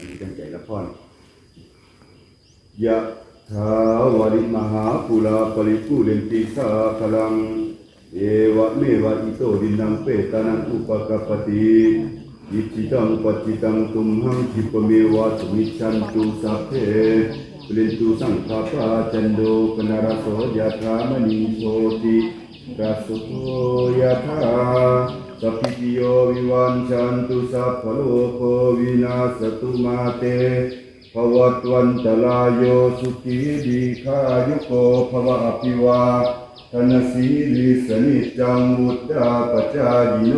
อันนี้เป็นใจละพรยะถาวริมหาปุราปริปุเรนติสาพลัง เอวะเมวะอิโตดินังเปตานังอุปกปปติอิจิตังปจจิตังตุมหังคิปเมวะสมิชันตุสัพเพเปลินตุสังฆาปาจันโดปนารโสยะธามณีโชติรัสโสยะธา สัพพิติโยวิวันชันตุสัพพโลกโควินาสตุมาเตภวัตวันตรายโยสุขีดีฆายุโกภวะอภิวาทนสีลิสนิจังมุตตาปจายิโน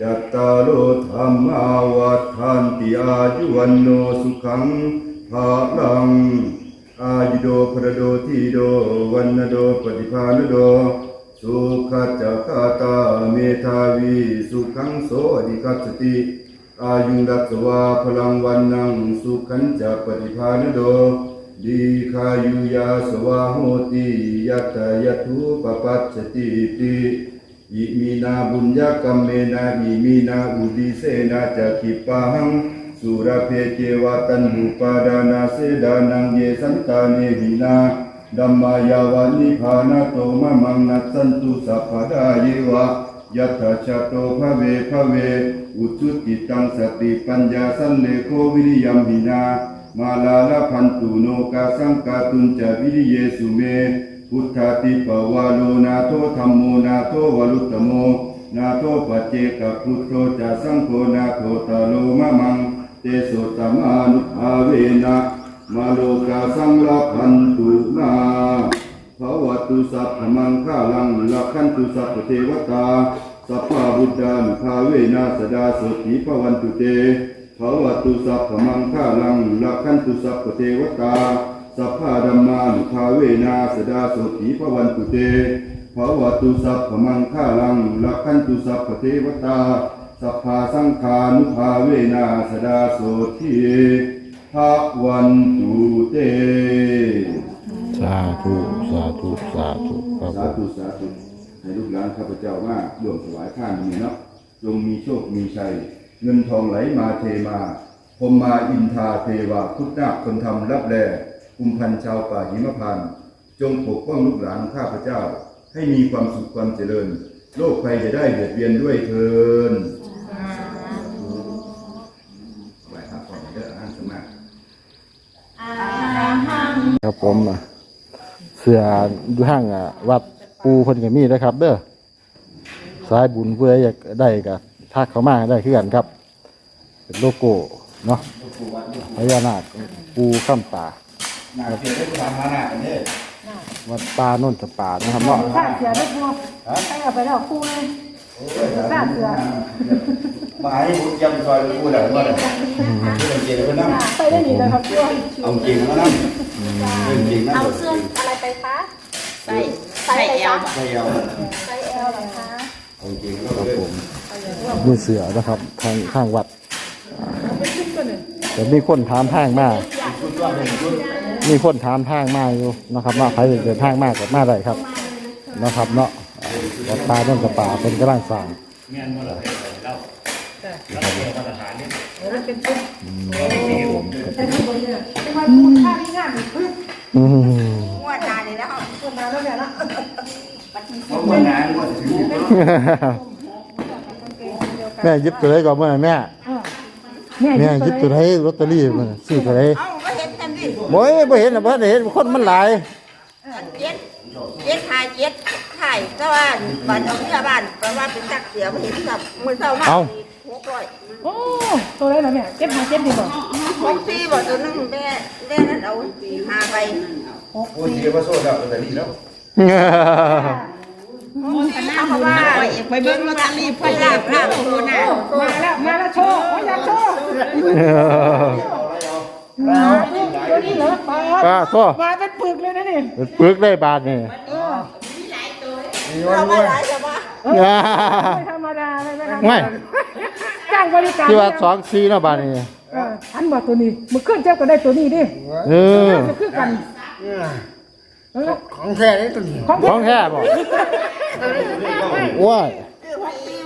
จัตตารโอธรรมาวัฏันติอายุวันโนสุขังภาลังอายุโดพระโดทีโดวันนโดปฏิภาณโด สุขจจกตาเมธาวีสุขังโสอดิคัสติอายุรัตวาพลังวันนังสุขันจะปฏิภาณโดดีคายุยาสวาโหติยัตถยทุปปัจจติติอิมีนาบุญญกรรมเมนาอิมีนาอุดิเสนาจะกิปังสุรเพเจวตันหุปาดานาเสดานังเยสันตาเนหินา ดัมมายาวานิพานาโตมะมังนัสสันตุสัพพะดาเยวะยัตถะชะโตภะเวภะเว อุจุติตังสติปัญญาสันเลโควิริยัมหินา มาลาลพันตุโนกาสังกาตุนจะวิริเยสุเม พุทธาติปวาโลนาโทธรรมโมนาโทวลุตโม นาโทปเจกพุทโธจะสังโฆนาโทตโลมะมัง เตโสตมานุภาเวนะ มาโลกาสังลาพันตุนาภวตุสัพพมังคาลังลักขันตุสัพเทวตาสัพพะบุตดานุภาเวนะสดาโสติภวันตุเตภวตุสัพพมังคาลังลักขันตุสัพเทวตาสัพพะธัมมานุภาเวนะสดาโสติภวันตุเตภวตุสัพพมังคาลังลักขันตุสัพเทวตาสัพพะสังฆานุภาเวนะสดาโสติ ภวันตุเต สาธุ สาธุ สาธุครับผสามธุสาธุให้ลูกหลานข้าพเจ้ามาร่วมถวายข้านนี้เนาะจงมีโชคมีชัย เงินทองไหลมาเทมาพรหมมาอินทาเทวาพุทธนาคคนทำรับแลกุมพันธ์ชาวป่าหิมพานต์จงปกป้องลูกหลานข้าพเจ้า ให้มีความสุขความเจริญ โลกภัยจะได้เบียดเบียนด้วยเทิน ครับผมอะเสืออยู่ห้างอะวัดปูเพิ่นก็มีนะครับ เด้อสายบุญเพื่ออยากได้ก็ทักเขามาได้คือกันครับ เป็นโลโก้เนาะพญานาคปูข้ามป่านาเพียรได้ทำมาหน้าอันนี้วัดป่าโนนทป่านะครับเนาะ ข้าเสือได้พวกใครเอาไปแล้วคู่เลย ข้าเสือมาให้บุญยำซอยกูเดี๋ยวว่าเดี๋ยวเรื่องจริงแล้วนั่งไปได้ดีเลยครับด้วยเอาจริงแล้วนั่งเรื่องจริงนั่งเอาเสื้ออะไรไปคะใส่ใส่ใส่ไปเอคะวใช่เอาใส่เอลเหรอคะเอาจริงแล้วครับเรื่องผมมีเสือนะครับทางทางวัดแต่มีคนถามทางมาชุดว่าเป็นชุดมีคนถามทางมาอยู่นะครับว่าใครเดินทางมากกับมาได้ครับ นะครับเนาะ วัดป่าโนนทป่าเป็นกำลังสร้างแต่ที่บนเนี่ยจะมาพูดท่าที่งานพึ่งอืมงวดนานเลยแล้วคนมาแล้วเนี่ยนะเพราะวันนั้นก็ถึงแม่หยิบตัวไหนก่อนเมื่อไหร่แม่เนี่ยแม่หยิบตัวไหนลอตเตอรี่มันซื้อตัวไหนเอ้าก็เห็นกันดิโอ้ยบ่เห็นนะบ่ได้เห็นคนมันหลายเจ็ดเจ็ดถ่ายเจ็ด ถ่ายก็ว่าบ้านเอาเมียบ้านแปลว่าเป็นจักเสียไม่เห็นกับมือเศร้ามากหกร้อยโอ้ตัวอะไรนะเนี่ยเจ็ดหาเจ็ดดีกว่าหกสี่บอกตัวนึงแม่แม่นั้นเอาหาไปโอ้ยเสียว่าโซ่ดับแต่นี่แล้วเพราะว่าไปเบิ้งลอตเตอรี่ไปลาบลาบโคน่ะมาแล้วมาแล้วโชว์อยากโชว์ตัวนี้เหรอปลาป้าโทษมาเป็นปึกเลยนะนี่เป็นปึกได้บาทนี่เราไม่ได้จะว่าไม่ธรรมดาเลยนะครับไม่จ้างบริการที่ว่าสองซีเนาะบาทนี่เอออันบอกตัวนี้มึงขึ้นเจ้าก็ได้ตัวนี้ดิเออจะคือกันเออของแท้ได้ตัวนี้ของของแท้บ่ว้าย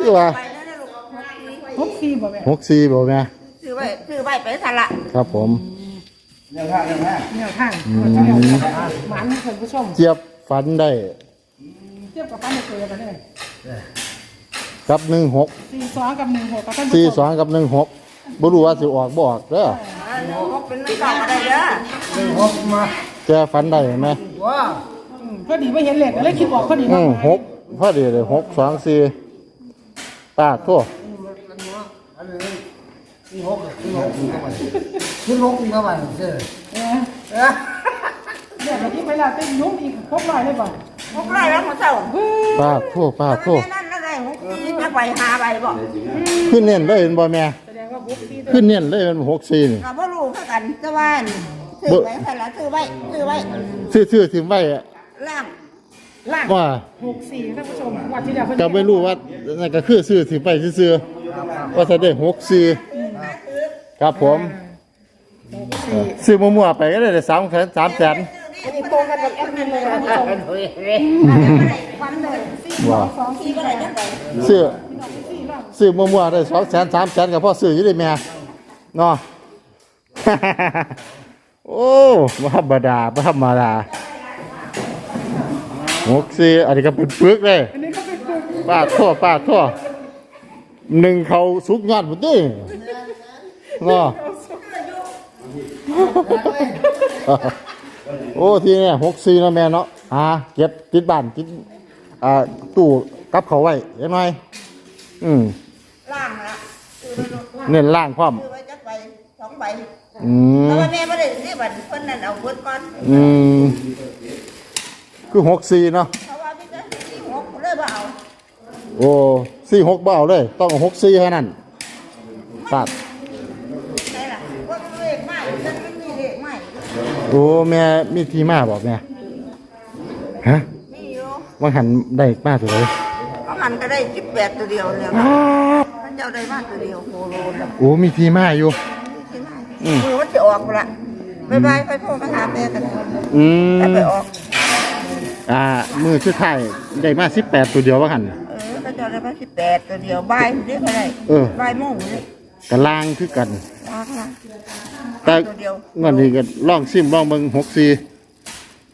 ที่ว่าไปนั่นลูกหกสี่บ่แม่หกซีบ่แม่ซื้อไว้ซื้อไว้ไปสละครับผมแนวทางอืมหมันท่านผู้ชมเจี๊ยบฝันได้เทียบกับป้าไม่เคยกันเลยกับหนึ่งหกสี่สองกับหนึ่งหกกับท่านผู้สี่ชสอมงกับหนึ่งหกบ่รู้ว่าสิออกบ่ออกเด้อพกเป็นสองอะไรเด้อแกฝันได้ไหมอืมพอดีไม่เห็นเหล็กเลยคิดบอกพอดีอืเนาะมหกพอดีเลยหกสองสี่ปากทั่วขึ้นลงอีกแล้วมันเจอเออเนี่ยเราที่ไปแล้วเต้นยุ่งอีกครบร้อยเลยป่ะ พกไรแล้วมาเศร้าปากทั่วปากทั่วแม่นั่นอะไรหกสี่จะไปหาไปบ่ขึ้นเน้นเลยเห็นบ่แม่แสดงว่าบุ๊กซีขึ้นเน้นเลยมันหกสี่นี่ก็บ่รู้คือกันแต่ว่าซื้อไว้สละซื้อไว้ซื้อไว้ซื้อซื้อถึงไว้อะล่างล่างว่าหกสี่ท่านผู้ชมวันที่แล้วเพิ่นก็ไม่รู้ว่านั่นก็คือซื้อถึงไปซื้อๆว่าจะได้หกสี่ครับผมเออซื้อมั่วๆไปก็ได้สามแสนสามแสนอันนี้ต รงกันกับแอดมินเลยท่านผู้ชมวันเลยสี่สองสองสี่ที่บ่ได้จังไปซื้อซื้อมั่วๆได้สองแสนสามแสนกับพ่อซื้ออยู่ได้แม่เนาะโอ้บ่ธรรมดาบ่ธรรมดาหกสี่อันนี้ก็เป็นปึกเลยป็นกลุ่มป้าทั่วป้าทั่วหนึ่งเขาสุกยอดหมดดิเนาะ โอ้ทีเนี่ยหกสี่เนาะแม่เนาะอ่าเก็บติดบ้านติดอ่าตู้กับเขาไว้เห็นไหมอืมล่างละซื้อไว้ลูกเน้นล่างพร้อมซื้อไว้จักใบสองใบอืมแต่ว่าแม่บ่ได้ซื้อบัดเพิ่นนั่นเอาเบิดก่อนอืมคือหกสี่เนาะเพราะว่าพี่จะที่หกเลยบ่เอาโอ้สี่หกเบเอาเลย ต้องหกสี่เท่านั้นตัด ใช่ล่ะว่าเลขใหม่ฉันไม่มีเลขใหม่ โอ้แม่มีที่มาบอกแม่ฮะมีอยู่ว่าหันได้มาตัวเลยเอาหันก็ได้18ตัวเดียวแล้วท่านเจ้าได้มาตัวเดียวโคโลแล้วโอ้มีที่มาอยู่ที่ไหนอืมมือมันจะออกละบายบายไปโทรมาหาแม่กันอืมแล้วไปออก อ่า มือชุดไทายได้มาสิบแปดตัวเดียวว่าหันเออก็จะได้มาสิบแปดตัวเดียวบายเรียกอะไรเออบายโมงเลยกระล่างคือกันลากละ แต่ตัวเดียวเงินนี้ก็ล่องซิมล่องเบิงหกสี่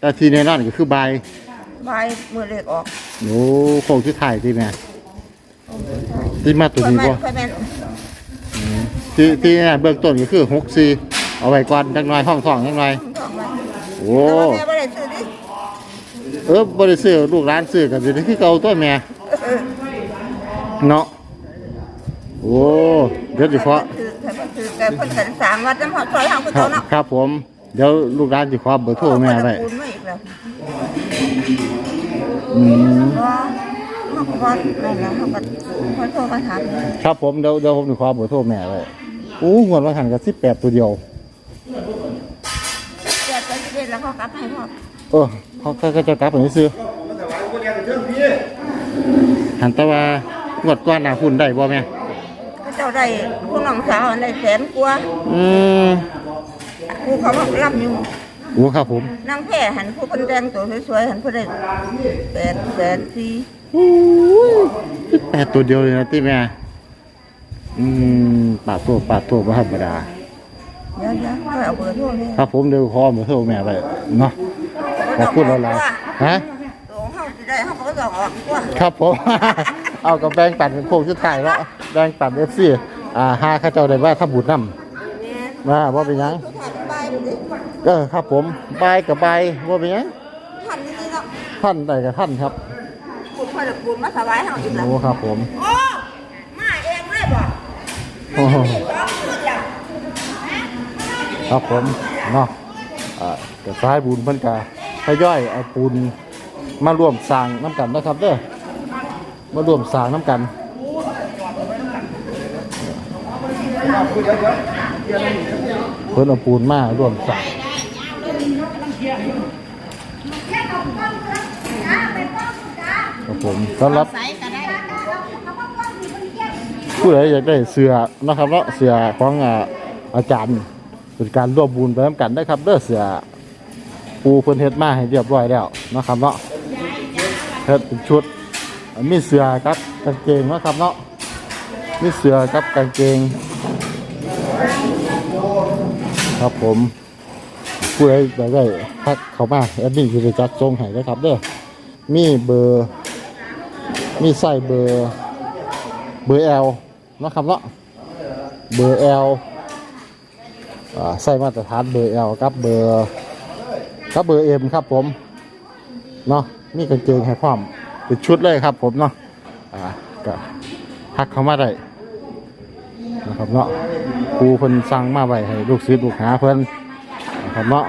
แต่ทีในนั่นก็คือบายบายมือเล็กออกโอ้โค้งชุดไทายที่แม่ที่มาตัวค่อยนี้แม่บ่ค่อยแม่นที่ที่เนี่ยเบื้องต้นก็คือหกสี่เอาไว้ก่อนจักหน่อยห้องท้องจักหน่อยต้องไว้โอ้ แต่ว่าแม่ไม่ได้ซื้อดิเออบริซื้อลูกร้านซื้อกันสิคือเก่าตัวแม่เออเนาะโอ้เดี๋ยวสิขอซื้อแต่ว่าซื้อ แต่เพิ่นกันสามวัดน้ำหอมซอยทางเพิ่นครัเขาบเนาะครับผม เดี๋ยวลูกร้านสิขอเบอร์โทรแม่ไว้ปูนมาอีกแล้วอืมว่าเขาก็ว่านั่นแหละเขาก็เขาโทรมาถามครับผมเดี๋ยวเดี๋ยวผมสิขอเบอร์โทรแม่ไว้โอ้งวดว่าหันกับ18ตัวเดียวแกไปเรียนแล้วเขากลับให้พ่อเออเขาก็ก็จะกลับไปซื้อหันแตะว่างวดก้อนหนาหุ่นได้บ่แม่เขาเจ้าได้ผู้น้องสาวได้แสนกว่าอืมผู้เขามารับอยู่โอ้ครับผมนางแพร่หันผู้คนแต่งตัวสวยๆหันผู้ได้แปดแสนสี่แปดตัวเดียวเลยนะที่แม่อืมปาดตัวปาดตัวบ่ธรรมดา เดี๋ยวเดี๋ยวค่อยเอาเบอร์โทรนี่ครับผมเดี๋ยวขอเบอร์โทรแม่ไว้เนาะ ขอบคุณหลายๆฮะ ตัวของเขาสิได้เขาก็ต้องออกกว่า ครับผม เอากับแบงปันเป็นโค้งชุดไทายแล้วแบงปันเอฟซีอ่าห้าข้าเจ้าได้ว่าถ้าบุญนำว่าว่าเป็นหยังทุกท่านไปดิเออครับผมบายกับบายว่าเป็นหยังท่านนี่เนาะท่านใดกับท่านครับพูดค่อยละพูดมาสบายเขาอีกแล้วโอ้ครับผม โอ้มาเองเลยบ่โอ้โหนี่สองคนเดียวครับผมเนาะอ่ากับสายบุญเพิ่นกาทยอยเอาปูนมาร่วมสร้างน้ำกันนะครับเด้อ มาร่วมสร้างน้ำกันเพิ่นเอาปูนมาร่วมสร้างครับผมสำหรับผู้ใดอยากได้เสือนะครับเนาะเสือของอาอาจารย์เป็นการร่วมบุญไปน้ำกันได้ครับเด้อเสือปูเพิ่นเฮ็ดมาให้เรียบร้อยแล้วนะครับเนาะเฮ็ดเป็นชุด มีเสือกับกางเกงนะครับเนาะมีเสือกับกางเกง ครับผมผู้ใดอยากได้ทักเข้ามาแอดมินคือจะจัดทรงให้นะครับเด้อมีเบอร์มีใส่เบอร์เบอร์ L นะครับเนาะเบอร์ L อ่าใส่มาตรฐานเบอร์ L กับเบอร์กับเบอร์ M ครับผมเนาะมีกางเกงให้พร้อม เป็นชุดเลยครับผมเนาะอ่าก็ทักเข้ามาได้นะครับเนาะครูเพิ่นสั่งมาไว้ให้ลูกศิษย์ลูกหาเพิ่นนะครับเนาะ